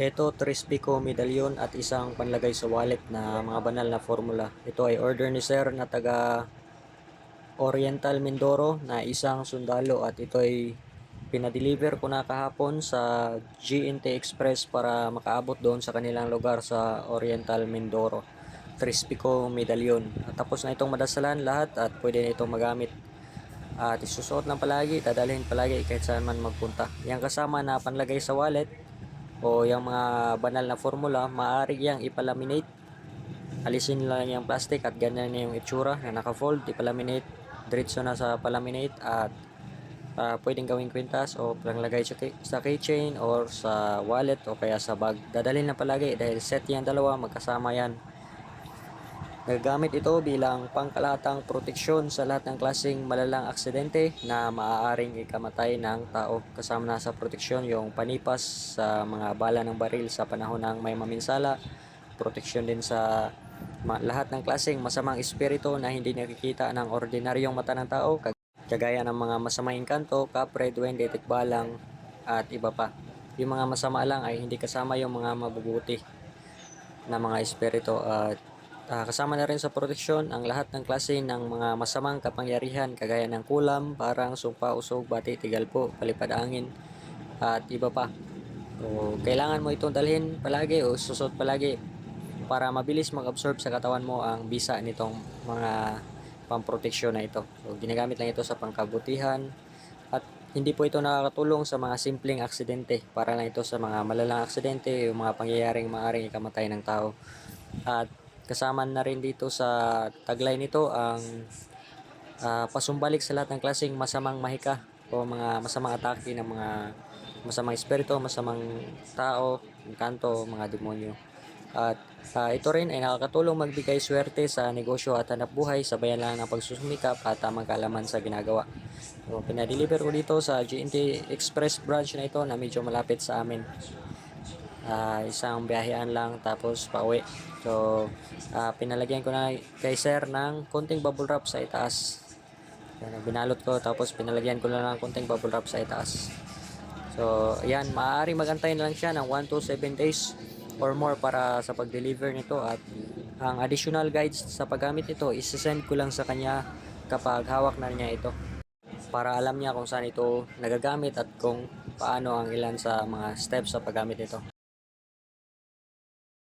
Ito, Trispico medalyon at isang panlagay sa wallet na mga banal na formula. Ito ay order ni Sir na taga Oriental Mindoro na isang sundalo at ito ay pinadeliver ko na kahapon sa GNT Express para makaabot doon sa kanilang lugar sa Oriental Mindoro. Trispico medalyon. At tapos na itong madasalan lahat at pwede na itong magamit. At isusuot lang palagi, dadalhin palagi kahit saan man magpunta. Yang kasama na panlagay sa wallet o yung mga banal na formula, maaari yang ipalaminate. Alisin lang yung plastic at ganyan na yung itsura na naka-fold, ipalaminate, diretso na sa palaminate at ah, pwedeng gawing kwintas o panglagay sa, key- sa keychain or sa wallet o kaya sa bag. Dadalhin na palagi dahil set yan dalawa, magkasama yan. Nagagamit ito bilang pangkalahatang proteksyon sa lahat ng klaseng malalang aksidente na maaaring ikamatay ng tao. Kasama na sa proteksyon yung panipas sa mga bala ng baril sa panahon ng may maminsala. Proteksyon din sa lahat ng klaseng masamang espiritu na hindi nakikita ng ordinaryong mata ng tao. kag- Kagaya ng mga masamang engkanto, kapre, duwende, tikbalang at iba pa. Yung mga masama lang ay hindi kasama yung mga mabubuti na mga espiritu at Ah, kasama na rin sa proteksyon ang lahat ng klase ng mga masamang kapangyarihan kagaya ng kulam, parang, sumpa, usog, bati, tigalpo, palipad angin at iba pa. So, kailangan mo itong dalhin palagi o susot palagi para mabilis mag-absorb sa katawan mo ang bisa nitong mga pamproteksyon na ito. So, ginagamit lang ito sa pangkabutihan at hindi po ito nakakatulong sa mga simpleng aksidente. Para lang ito sa mga malalang aksidente, yung mga pangyayaring maaring ikamatay ng tao. At kasama na rin dito sa taglay nito ang ah, pasumbalik sa lahat ng klaseng masamang mahika o mga masamang atake ng mga masamang espiritu, masamang tao, kanto, mga demonyo. At ah, ito rin ay nakakatulong magbigay swerte sa negosyo at hanap buhay, sabayan lang ng pagsusumikap at tamang kaalaman sa ginagawa. So, pinadeliver ko dito sa GNT Express branch na ito na medyo malapit sa amin. Ah, isang biyahean lang tapos pauwi. So, ah, pinalagyan ko na kay sir ng konting bubble wrap sa itaas. Yan, binalot ko tapos pinalagyan ko na ng konting bubble wrap sa itaas. So, ayan, maaari magantay na lang siya ng 1 to 7 days or more para sa pag-deliver nito at ang additional guides sa paggamit nito isesend ko lang sa kanya kapag hawak na niya ito para alam niya kung saan ito nagagamit at kung paano ang ilan sa mga steps sa paggamit nito.